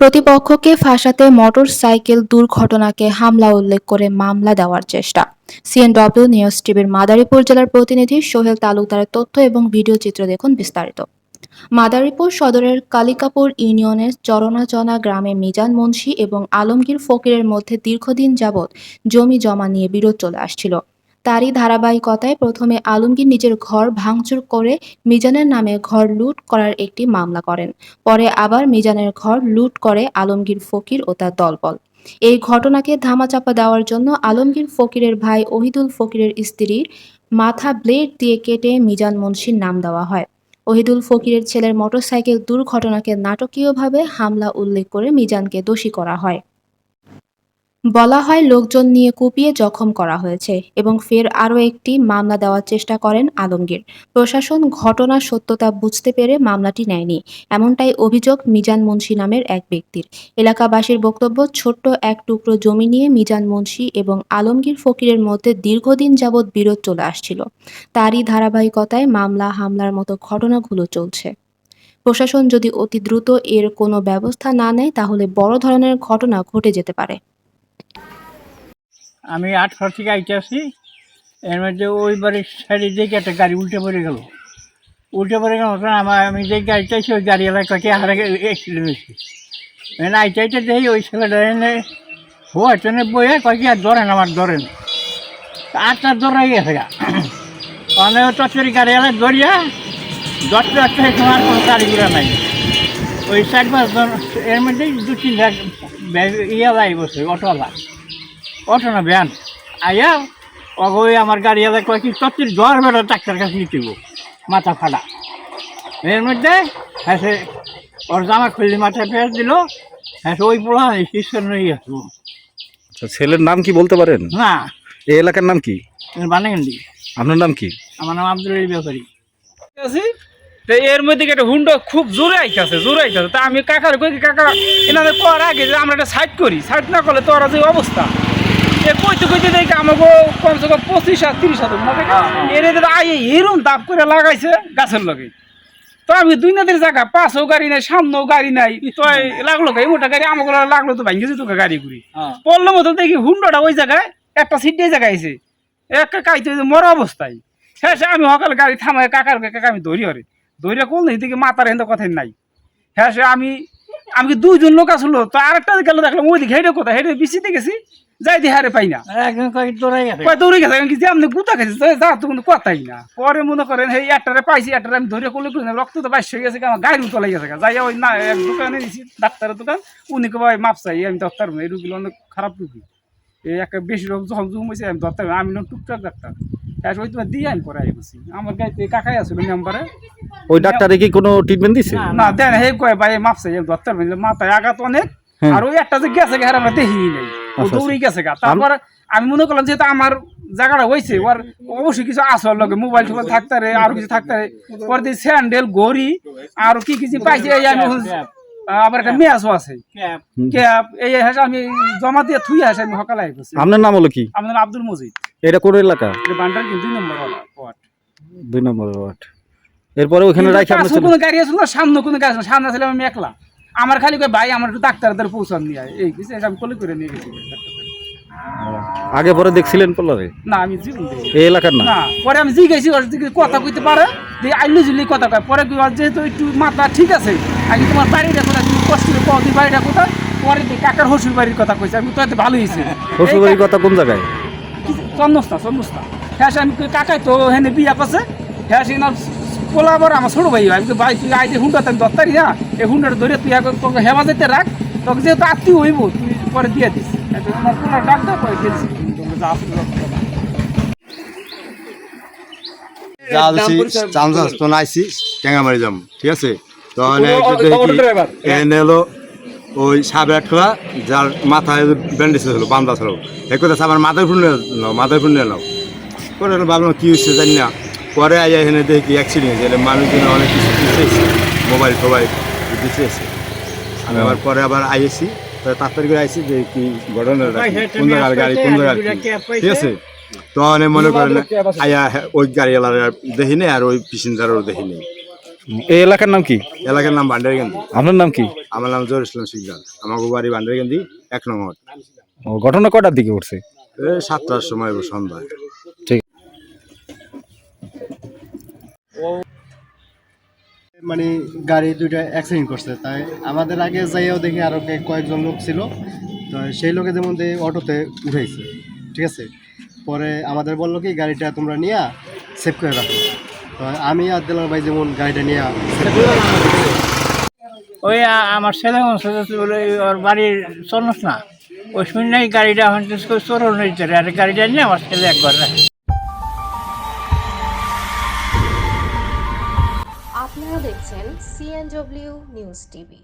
প্রতিপক্ষকে ফাঁসাতে motor cycle দুর্ঘটনাকে হামলা উল্লেখ করে মামলা দেওয়ার চেষ্টা। সিএনডব্লিউ নিউজ টিভির মাদারীপুর জেলার প্রতিনিধি সোহেল তালুকদারের তথ্য এবং ভিডিও চিত্র দেখুন বিস্তারিত। মাদারীপুর সদরের কালিকাপুর ইউনিয়নের চরনাচনা গ্রামে মিজান মুন্সি এবং আলমগীর ফকিরের মধ্যে দীর্ঘদিন যাবৎ জমি জমা নিয়ে বিরোধ চলে আসছিল। তারই ধারাবাহিকতায় প্রথমে আলমগীর নিজের ঘর ভাঙচুর করে মিজানের নামে ঘর লুট করার একটি মামলা করেন। পরে আবার মিজানের ঘর লুট করে আলমগীর ফকির ও তার দলবল। এই ঘটনাকে ধামাচাপা দেওয়ার জন্য আলমগীর ফকিরের ভাই ওহিদুল ফকিরের স্ত্রীর মাথা ব্লেড দিয়ে কেটে মিজান মুন্সির নাম দেওয়া হয়। ওহিদুল ফকিরের ছেলের মোটরসাইকেল দুর্ঘটনাকে নাটকীয়ভাবে হামলা উল্লেখ করে মিজানকে দোষী করা হয়। বলা হয়, লোকজন নিয়ে কুপিয়ে জখম করা হয়েছে এবং ফের আরও একটি মামলা দেওয়ার চেষ্টা করেন আলমগীর। প্রশাসন ঘটনার সত্যতা বুঝতে পেরে মামলাটি নেয়নি। এমনটাই অভিযোগ মিজান মুন্সি নামের এক ব্যক্তির। এলাকাবাসীর বক্তব্য, ছোট্ট এক টুকরো জমি নিয়ে মিজান মুন্সি এবং আলমগীর ফকিরের মধ্যে দীর্ঘদিন যাবৎ বিরোধ চলে আসছিল। তারই ধারাবাহিকতায় মামলা, হামলার মতো ঘটনাগুলো চলছে। প্রশাসন যদি অতি দ্রুত এর কোনো ব্যবস্থা না নেয়, তাহলে বড় ধরনের ঘটনা ঘটে যেতে পারে। আমি আটশো থেকে আইতে আসি। এর মধ্যে ওই বাড়ির সাইডে দেখে একটা গাড়ি উল্টে পড়ে গেল। উল্টে পড়ে গেল তখন আমার আমি যে গাড়িটা আছি ওই গাড়ি এলাকাকে হারে অ্যাক্সিডেন্ট হয়েছে। এনে আইতে আইতে দেখি ওই ছেলেটা এনে হওয়া ট্রেনে বইয়ে কয় কি আর ধরেন, আমার ধরেন। আটটা ধরে গেছে গা। অনেক তৎপরি গাড়ি এলাকা ধরিয়া দশটা দশটা তোমার কোনো ঘোড়া নাই। ওই চার পাঁচজন, এর মধ্যে দু তিনটা ইয়েলা বসে, অটোওয়ালা। অটো না ভ্যান। আইয়া অগই আমার গাড়ি এলাকা কয় কি জ্বর বেড়া ডাক্তার কাছে নিতে গো মাথা ফাটা। এর মধ্যে হ্যাঁ সে ওর জামা খুললি মাথায় পেঁয়াজ দিল। হ্যাঁ ওই পোড়া শিষ্যের নিয়ে আসব। আচ্ছা ছেলের নাম কি বলতে পারেন? না। এই এলাকার নাম কি? বানাগেন্ডি আপনার নাম কি? আমার নাম আব্দুল আলী ব্যাপারী আছি। তো এর মধ্যে একটা হুন্ডা খুব জোরে আইতাছে জোরে আইতাছে। তা আমি কাকার কই কি কাকা এনাদের কর আগে যে আমরা একটা সাইড করি। সাইড না করলে তো ওরা যে অবস্থা? এ কইতে কইতে দেখি আমাকে কমসে কম পঁচিশ আর তিরিশ হাজার না দেখে এর এদের আইয়ে এরম দাপ করে লাগাইছে গাছের লগে। তো আমি দুই নাদের জায়গা পাশেও গাড়ি নাই সামনেও গাড়ি নাই। তো লাগল মোটা গাড়ি আমাকে লাগল তো ভাঙ্গি যেত গাড়ি ঘুরি। পড়ল মতো দেখি হুন্ডাটা ওই জায়গায় একটা সিট জায়গায় আছে একটা কাইতে মরা অবস্থায়। শেষে আমি সকালে গাড়ি থামাই কাকার কাকা আমি ধরি হরে। ধরে কোন দিকে মাতার হেন কথাই নাই। হ্যাঁ আমি আমি দুইজন লোক আসলো তো আরেকটা গেল দেখলাম ওই দিকে হেঁটে কোথায়? হেঁটে বিচিতে গেছি যাই দিয়ে হারে পাই না। দৌড়ে গেছে কি যে আপনি গুতা গেছে যা তো কোনো কথাই না। পরে মনে করেন এই একটারে পাইছি একটারে আমি ধরে করলে করি না, রক্ত তো বাইশ হয়ে গেছে আমার গাড়ি উতলাই গেছে যাই ওই না এক দোকানে দিছি ডাক্তারের দোকান। উনি ভাই মাপ চাই আমি ডাক্তার এই রুগীগুলো অনেক খারাপ রুগী। এই একটা বেশি রোগ যখন জুম হয়েছে আমি ডাক্তার আমি না টুকটাক ডাক্তার। ওই তোমার দিয়ে আমি পরে আই আমার গাড়িতে কাকাই আসলো মেম্বারে ওই ডাক্তারে কি কোনো ট্রিটমেন্ট দিছে? না দেন হে কয় ভাই মাপ চাই আমি মাথায় আঘাত অনেক হ্যাঁ। আর ওই একটা যে গেছে গা আমরা দেখি নাই। ও আচ্ছা, দৌড়ে গেছে গা। তারপর আমি মনে করলাম যেহেতু আমার জায়গাটা হয়েছে ওর অবশ্যই কিছু আসল লগে মোবাইল টোবাইল থাকতে রে আর কিছু থাকতে রে পরে দিয়ে স্যান্ডেল ঘড়ি আর কি কিছু পাইছে এই আমি আবার একটা মেয়াজও আছে ক্যাব ক্যাপ এই আমি জমা দিয়ে থুই আসে আমি সকালে আপনার নাম হলো কি? আমার আব্দুল মজিদ। এটা কোন এলাকা? বান্ডার দুই নম্বর ওয়ার্ড। দুই নম্বর ওয়ার্ড। এরপরে ওখানে রাখি কোনো গাড়ি আসলো সামনে কোনো গাড়ি আসলো সামনে ছিলাম আমি একলা আমার খালি কই ভাই আমার একটু ডাক্তারদের পৌঁছান এই কিছু আমি কলে করে নিয়ে গেছি। আগে পরে দেখছিলেন পলারে? না আমি জীবন এই এলাকার না? পরে আমি জিজ্ঞাসি ওর দিকে কথা কইতে পারে। দিয়ে আইলু জুলি কথা কয়। পরে যেহেতু একটু মাথা ঠিক আছে আগে তোমার বাড়িটা কোথায়? তুমি কষ্ট করে তুই বাড়িটা কোথায়? পরে কাকার হসুর বাড়ির কথা কইছে। আমি তো এত ভালো হয়েছে শ্বশুরবাড়ির কথা কোন জায়গায়? চন্দস্তা চন্দস্তা। হ্যাঁ আমি কাকাই তো হেনে বিয়া করছে। হ্যাঁ সে না পোলা আবার আমার ছোট ভাই আমি তো ভাই তুই আইতে হুন্ডা আমি দত্তারি না এই হুন্ডাটা ধরে তুই আগে তোকে হেফাজতে রাখ তোকে যেহেতু আত্মীয় হইব তুই পরে দিয়ে দিস। এখন আমার পোলা ডাক্তার পরে দিয়েছি যা আছি চামচা তো নাইছি টেঙ্গামারি যাম ঠিক আছে? তো এনে হলো ওই সাবে আটখোলা যার মাথায় ব্যান্ডেজ হলো বান্ধা ছিল। এ কথা আমার মাথায় ফুল নাও মাথায় ফুল নাও। পরে ভাবলাম কী হচ্ছে জানি না। পরে আইয়া এখানে দেখি অ্যাক্সিডেন্ট হয়েছে মানুষজন অনেক কিছু দিতেছে মোবাইল টোবাইল দিতেছে। আমি আবার পরে আবার আইয়েছি পরে তাড়াতাড়ি করে আইসি যে কি ঘটনা কোন জায়গার গাড়ি কোন জায়গার ঠিক আছে? তো অনেক মনে করেন আয়া ওই গাড়িওয়ালার দেখি নেই আর ওই প্যাসেঞ্জারও দেখি নেই। এই এলাকার নাম কি? এলাকার নাম ভান্ডারিকান্দি আপনার নাম কি? আমার নাম জোর ইসলাম শিকদার আমার বাড়ি ভান্ডারিকান্দি এক নম্বর ও ঘটনা কটার দিকে ঘটছে? সাতটার সময় সন্ধ্যায় মানে গাড়ি দুইটা অ্যাক্সিডেন্ট করছে। তাই আমাদের আগে যাইয়াও দেখি আরও কে- কয়েকজন লোক ছিল। তো সেই লোকে যেমন দিয়ে অটোতে উঠেছে ঠিক আছে? পরে আমাদের বলল কি গাড়িটা তোমরা নিয়ে সেভ করে রাখো। আমি আর দিলাম ভাই যেমন গাড়িটা নিয়ে ওই আমার ছেলে মনে বলে ওর বাড়ির চলস না। ওই শুনে গাড়িটা এখন চোরণ হয়েছে আর গাড়িটা নিয়ে আমার ছেলে একবার না আপনারা দেখছেন সিএনডব্লিউ নিউজ টিভি